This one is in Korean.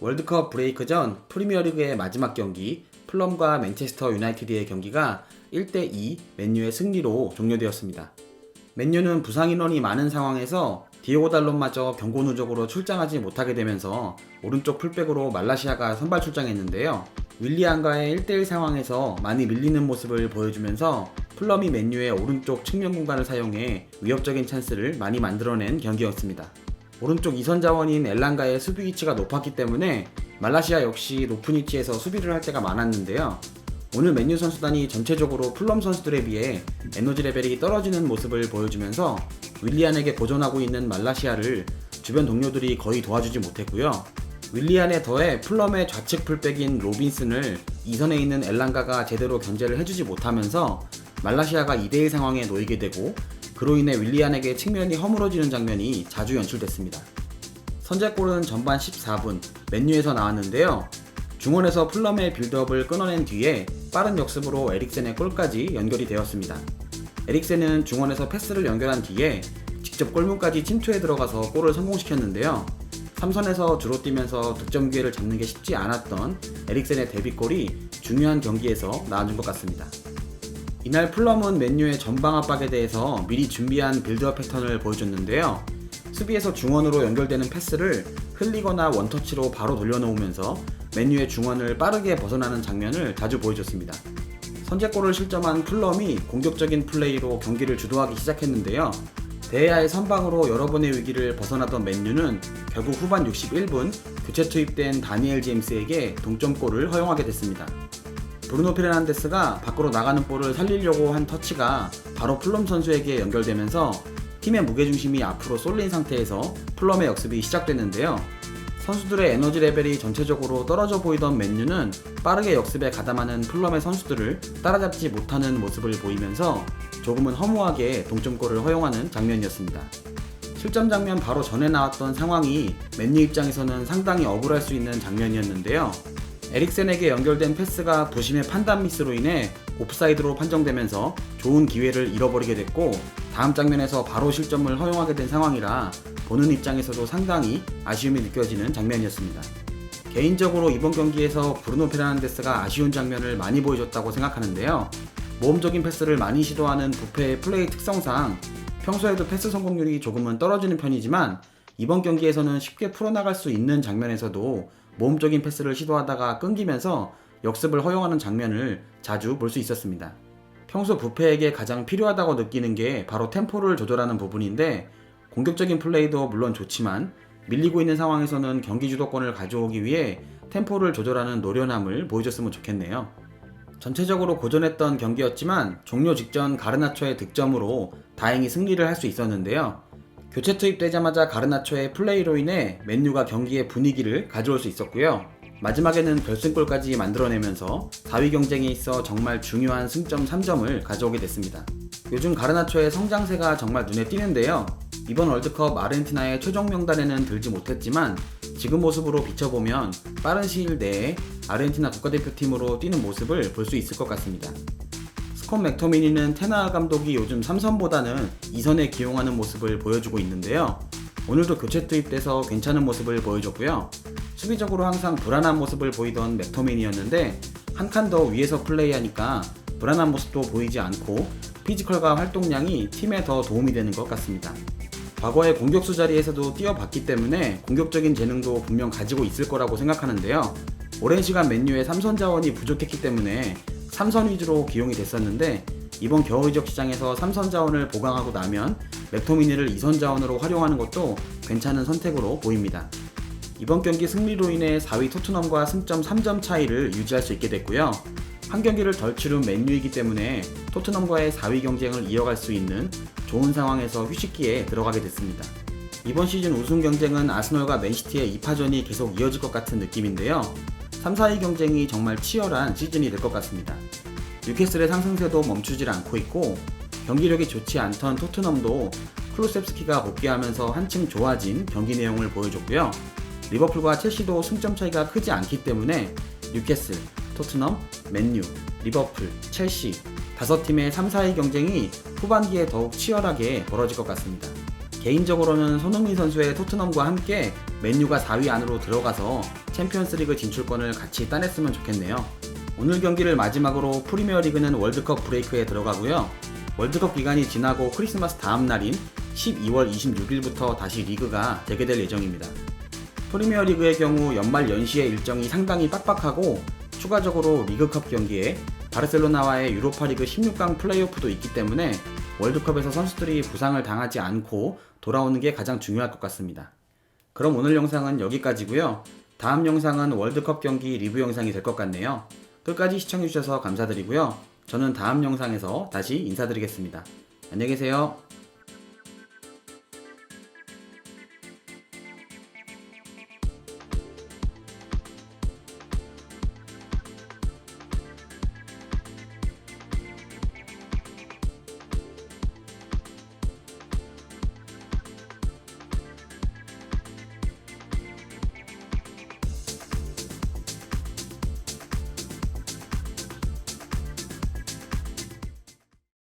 월드컵 브레이크 전 프리미어리그의 마지막 경기 플럼과 맨체스터 유나이티드의 경기가 1대2 맨유의 승리로 종료되었습니다. 맨유는 부상 인원이 많은 상황에서 디오고 달론마저 경고 누적으로 출장하지 못하게 되면서 오른쪽 풀백으로 말라시아가 선발 출장했는데요. 윌리안과의 1대1 상황에서 많이 밀리는 모습을 보여주면서 플럼이 맨유의 오른쪽 측면 공간을 사용해 위협적인 찬스를 많이 만들어낸 경기였습니다. 오른쪽 2선 자원인 엘란가의 수비 위치가 높았기 때문에 말라시아 역시 높은 위치에서 수비를 할 때가 많았는데요. 오늘 맨유 선수단이 전체적으로 플럼 선수들에 비해 에너지 레벨이 떨어지는 모습을 보여주면서 윌리안에게 고전하고 있는 말라시아를 주변 동료들이 거의 도와주지 못했고요. 윌리안에 더해 플럼의 좌측 풀백인 로빈슨을 2선에 있는 엘란가가 제대로 견제를 해주지 못하면서 말라시아가 2대1 상황에 놓이게 되고 그로 인해 윌리안에게 측면이 허물어지는 장면이 자주 연출됐습니다. 선제골은 전반 14분 맨유에서 나왔는데요. 중원에서 플럼의 빌드업을 끊어낸 뒤에 빠른 역습으로 에릭센의 골까지 연결이 되었습니다. 에릭센은 중원에서 패스를 연결한 뒤에 직접 골문까지 침투해 들어가서 골을 성공시켰는데요. 3선에서 주로 뛰면서 득점 기회를 잡는 게 쉽지 않았던 에릭센의 데뷔골이 중요한 경기에서 나와준 것 같습니다. 이날 플럼은 맨유의 전방 압박에 대해서 미리 준비한 빌드업 패턴을 보여줬는데요. 수비에서 중원으로 연결되는 패스를 흘리거나 원터치로 바로 돌려놓으면서 맨유의 중원을 빠르게 벗어나는 장면을 자주 보여줬습니다. 선제골을 실점한 플럼이 공격적인 플레이로 경기를 주도하기 시작했는데요. 대야의 선방으로 여러 번의 위기를 벗어나던 맨유는 결국 후반 61분 교체 투입된 다니엘 제임스에게 동점골을 허용하게 됐습니다. 브루노 페르난데스가 밖으로 나가는 볼을 살리려고 한 터치가 바로 플럼 선수에게 연결되면서 팀의 무게중심이 앞으로 쏠린 상태에서 플럼의 역습이 시작됐는데요. 선수들의 에너지 레벨이 전체적으로 떨어져 보이던 맨유는 빠르게 역습에 가담하는 플럼의 선수들을 따라잡지 못하는 모습을 보이면서 조금은 허무하게 동점골을 허용하는 장면이었습니다. 실점 장면 바로 전에 나왔던 상황이 맨유 입장에서는 상당히 억울할 수 있는 장면이었는데요. 에릭센에게 연결된 패스가 부심의 판단 미스로 인해 옵사이드로 판정되면서 좋은 기회를 잃어버리게 됐고 다음 장면에서 바로 실점을 허용하게 된 상황이라 보는 입장에서도 상당히 아쉬움이 느껴지는 장면이었습니다. 개인적으로 이번 경기에서 브루노 페르난데스가 아쉬운 장면을 많이 보여줬다고 생각하는데요. 모험적인 패스를 많이 시도하는 부페의 플레이 특성상 평소에도 패스 성공률이 조금은 떨어지는 편이지만 이번 경기에서는 쉽게 풀어나갈 수 있는 장면에서도 모험적인 패스를 시도하다가 끊기면서 역습을 허용하는 장면을 자주 볼 수 있었습니다. 평소 부페에게 가장 필요하다고 느끼는 게 바로 템포를 조절하는 부분인데 공격적인 플레이도 물론 좋지만 밀리고 있는 상황에서는 경기 주도권을 가져오기 위해 템포를 조절하는 노련함을 보여줬으면 좋겠네요. 전체적으로 고전했던 경기였지만 종료 직전 가르나초의 득점으로 다행히 승리를 할 수 있었는데요. 교체 투입되자마자 가르나초의 플레이로 인해 맨유가 경기의 분위기를 가져올 수 있었고요. 마지막에는 결승골까지 만들어내면서 4위 경쟁에 있어 정말 중요한 승점 3점을 가져오게 됐습니다. 요즘 가르나초의 성장세가 정말 눈에 띄는데요. 이번 월드컵 아르헨티나의 최종 명단에는 들지 못했지만 지금 모습으로 비춰보면 빠른 시일 내에 아르헨티나 국가대표팀으로 뛰는 모습을 볼 수 있을 것 같습니다. 스콘 맥토미니는 테나 감독이 요즘 3선보다는 2선에 기용하는 모습을 보여주고 있는데요. 오늘도 교체 투입돼서 괜찮은 모습을 보여줬고요. 수비적으로 항상 불안한 모습을 보이던 맥토미니였는데 한 칸 더 위에서 플레이하니까 불안한 모습도 보이지 않고 피지컬과 활동량이 팀에 더 도움이 되는 것 같습니다. 과거의 공격수 자리에서도 뛰어봤기 때문에 공격적인 재능도 분명 가지고 있을 거라고 생각하는데요. 오랜 시간 맨유의 3선 자원이 부족했기 때문에 3선 위주로 기용이 됐었는데 이번 겨울 이적 시장에서 3선 자원을 보강하고 나면 맥토미니를 2선 자원으로 활용하는 것도 괜찮은 선택으로 보입니다. 이번 경기 승리로 인해 4위 토트넘과 승점 3점 차이를 유지할 수 있게 됐고요. 한 경기를 덜 치른 맨유이기 때문에 토트넘과의 4위 경쟁을 이어갈 수 있는 좋은 상황에서 휴식기에 들어가게 됐습니다. 이번 시즌 우승 경쟁은 아스널과 맨시티의 2파전이 계속 이어질 것 같은 느낌인데요. 3, 4위 경쟁이 정말 치열한 시즌이 될 것 같습니다. 뉴캐슬의 상승세도 멈추질 않고 있고 경기력이 좋지 않던 토트넘도 클루셉스키가 복귀하면서 한층 좋아진 경기 내용을 보여줬고요. 리버풀과 첼시도 승점 차이가 크지 않기 때문에 뉴캐슬, 토트넘, 맨유, 리버풀, 첼시 다섯 팀의 3, 4위 경쟁이 후반기에 더욱 치열하게 벌어질 것 같습니다. 개인적으로는 손흥민 선수의 토트넘과 함께 맨유가 4위 안으로 들어가서 챔피언스리그 진출권을 같이 따냈으면 좋겠네요. 오늘 경기를 마지막으로 프리미어리그는 월드컵 브레이크에 들어가고요. 월드컵 기간이 지나고 크리스마스 다음 날인 12월 26일부터 다시 리그가 재개될 예정입니다. 프리미어리그의 경우 연말 연시의 일정이 상당히 빡빡하고 추가적으로 리그컵 경기에 바르셀로나와의 유로파리그 16강 플레이오프도 있기 때문에 월드컵에서 선수들이 부상을 당하지 않고 돌아오는 게 가장 중요할 것 같습니다. 그럼 오늘 영상은 여기까지고요. 다음 영상은 월드컵 경기 리뷰 영상이 될 것 같네요. 끝까지 시청해주셔서 감사드리고요. 저는 다음 영상에서 다시 인사드리겠습니다. 안녕히 계세요.